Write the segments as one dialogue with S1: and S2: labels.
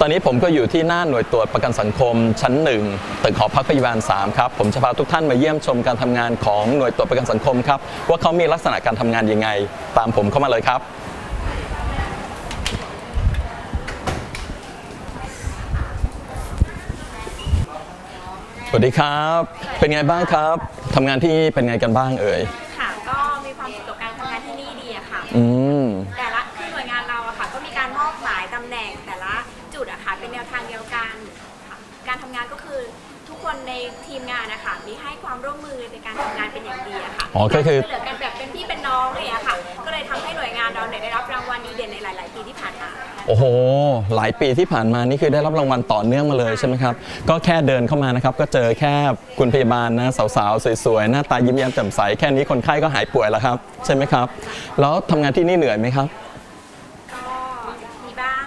S1: ตอนนี้ผมก็อยู่ที่หน้าหน่วยตรวจประกันสังคมชั้นหนึ่งตึกหอพักพยาบาล 3 ครับ ผมจะพาทุกท่านมาเยี่ยมชมการทำงานของหน่วยตรวจประกันสังคมครับ ว่าเขามีลักษณะการทำงานยังไง ตามผมเข้ามาเลยครับ สวัสดีครับ เป็นไงบ้างครับทำงานที่นี่เป็นไงกันบ้างเอ่ย
S2: ค่ะ ก็มีความสุขกับการทำงานที่นี่ดีอะค่ะ
S1: อืม
S2: แต่ละคือหน่วยงานเราอะค่ะ ก็มีการมอบหมายตำแหน่งแต่ละ จุดอะค่ะเป็นแนวทางเดียวกันค่ะการทำงานก็คือทุกคนในทีมงานนะคะมีให้ความร่วมมือในการทำงานเป็นอย่างดีอะค่ะ
S1: อ๋อก็คือ
S2: ช่วยเหลือกันแบบเป็นพี่เป็นน้องอะไรอย่างเงี้ยค่ะ ก็เลยทำให้หน่วยงานเราเนี่ยได้รับรางวัลดีเด่นในหลาย ๆ ปีที่ผ่านมา
S1: โอ้โห หลายปีที่ผ่านมานี่คือได้รับรางวัลต่อเนื่องมาเลยใช่ไหมครับ ก็แค่เดินเข้ามานะครับ ก็เจอแค่คุณพยาบาลนะสาวๆ สวยๆ หน้าตายิ้มแย้มแจ่มใส แค่นี้คนไข้ก็หายป่วยแล้วครับ ใช่ไหมครับ แล้วทำงานที่นี่เหนื่อยไหมครับ
S2: ก็มีบ้าง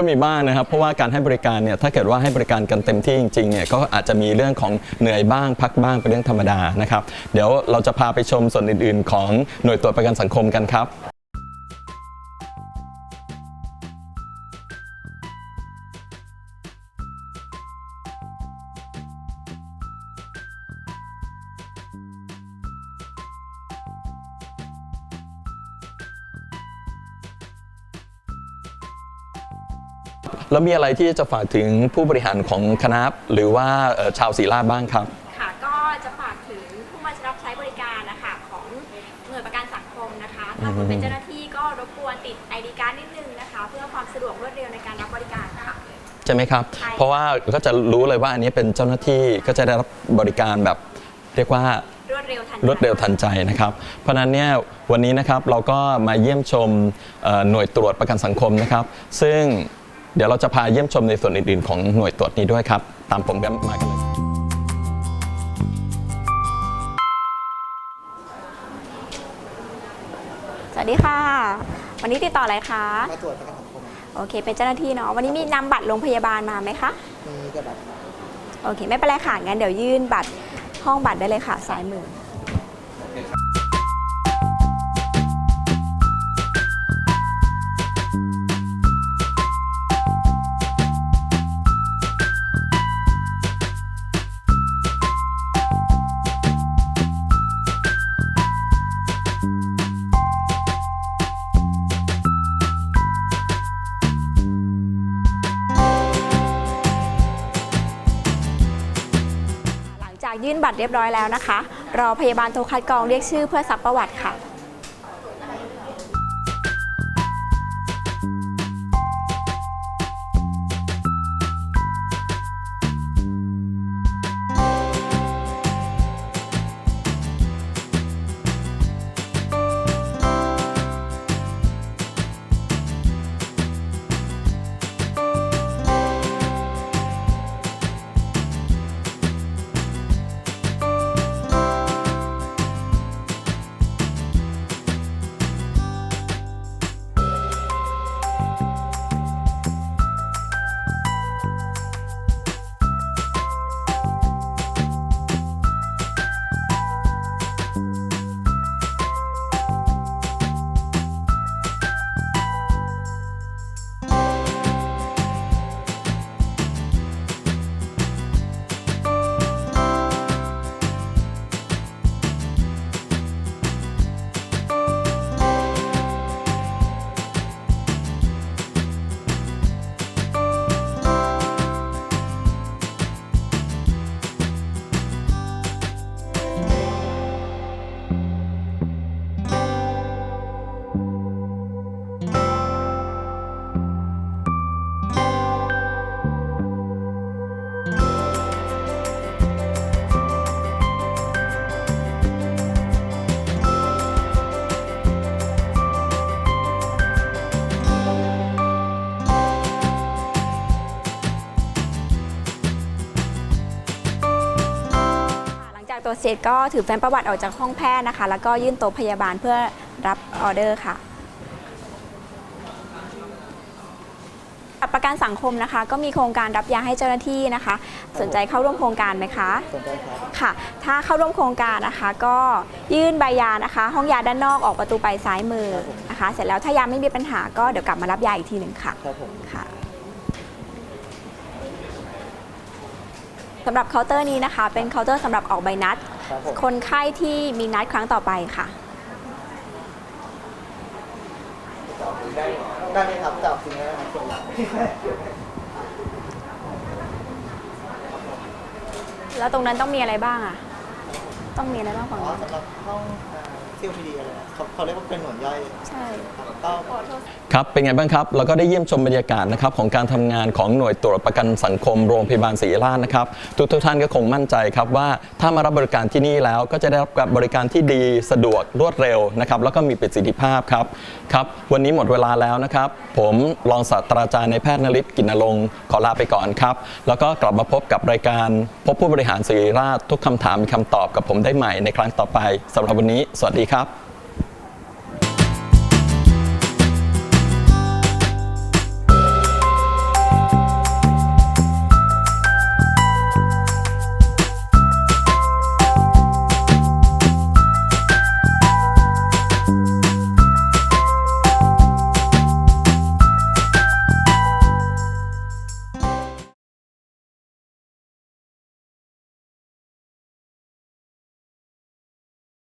S1: ก็มีบ้างนะครับ เพราะว่าการให้บริการเนี่ยถ้าเกิดว่าให้บริการกันเต็มที่จริงๆเนี่ยก็อาจจะมีเรื่องของเหนื่อยบ้างพักบ้างเป็นเรื่องธรรมดานะครับ เดี๋ยวเราจะพาไปชมส่วนอื่น ๆ ของหน่วยตรวจประกันสังคมกันครับ แล้วมีอะไรที่จะฝากถึงผู้บริหารของคณะหรือว่าเอ่อชาวศรีราชบ้างครับ
S2: ค่ะ ก็จะฝากถึงผู้มารับใช้บริการนะคะของหน่วยประกันสังคมนะคะถ้าคุณเป็นเจ้าหน้าที่ก็รบกวนติด ID การ์ดนิดนึงนะคะ เพื่อความสะดวกรวดเร็วในการรับบริการค่ะ
S1: ใช่ไหมครับ
S2: ใช่
S1: เพราะว่าก็จะรู้เลยว่าอันนี้เป็นเจ้าหน้าที่ก็จะได้รับบริการแบบเรียกว่า
S2: รวดเร็วทัน
S1: รวดเร็วทันใจนะครับ เพราะฉะนั้นเนี่ยวันนี้นะครับเราก็มาเยี่ยมชมเอ่อหน่วยตรวจประกันสังคมนะครับ ซึ่ง เดี๋ยวเราจะพาเยี่ยมชมในส่วนอื่นๆ ของหน่วยตรวจนี้ด้วยครับ ตามผมกันมากันเลย
S2: สวัสดีค่ะ วันนี้ติดต่ออะไรคะ
S3: มาตรวจประกันสังคม
S2: โอเค เป็นเจ้าหน้าที่เนาะ วันนี้มีนำบัตรโรงพยาบาลมาไหมคะ
S3: มีกระดาษ
S2: โอเค ไม่เป็นไรค่ะ งั้นเดี๋ยวยื่นบัตรห้องบัตรได้เลยค่ะซ้ายมือ จากยื่นบัตรเรียบร้อยแล้วนะคะ รอพยาบาลโทรคัดกรองเรียกชื่อเพื่อซักประวัติค่ะ ตรวจเสร็จก็ถือแฟ้มประวัติออกจากห้องแพทย์นะคะ แล้วก็ยื่นโต๊ะพยาบาลเพื่อรับออเดอร์ค่ะประกันสังคมนะคะ ก็มีโครงการรับยาให้เจ้าหน้าที่นะคะ สนใจเข้าร่วมโครงการไหมคะ
S3: สนใจครับ
S2: ค่ะ ถ้าเข้าร่วมโครงการนะคะ ก็ยื่นใบยานะคะ ห้องยาด้านนอกออกประตูไปซ้ายมือนะคะนะคะเสร็จแล้วถ้ายาไม่มีปัญหาก็เดี๋ยวกลับมารับยาอีกทีหนึ่งค่ะ
S3: ครับผม
S2: ค่ะ สำหรับเคาน์เตอร์นี้นะคะ เป็นเคาน์เตอร์สำหรับออกใบนัด
S3: ครับผม
S2: คนไข้ที่มีนัดครั้งต่อไปค่ะ
S3: ได้ได้ไหมครับจับจริงได้ไหมครับ
S2: แล้วตรงนั้นต้องมีอะไรบ้างอะต้องมีอะไรบ้างฝั่ง
S3: อ๋อ
S2: นู้น
S3: สำหรับห้อง ซีลพีดีอะไรนะเขาเขาเรียกว่าเป็นหน่วยย่อย
S2: ใช่
S3: ครับก็
S1: ครับ เป็นไงบ้างครับ เราก็ได้เยี่ยมชมบรรยากาศนะครับของการทำงานของหน่วยตรวจประกันสังคมโรงพยาบาลศรีราชนะครับ ทุกทุกๆท่านก็คงมั่นใจครับว่าถ้ามารับบริการที่นี่แล้วก็จะได้รับบริการที่ดีสะดวกรวดเร็วนะครับแล้วก็มีประสิทธิภาพครับครับ วันนี้หมดเวลาแล้วนะครับ ผมรองศาสตราจารย์ในายแพทย์นฤทธิ์กินนรงค์ขอลาไปก่อนครับ แล้วก็กลับมาพบกับรายการ พบผู้บริหารศรีราชทุกคำถามมีคำตอบกับผมได้ใหม่ในครั้งต่อไปสำหรับวันนี้สวัสดีครับ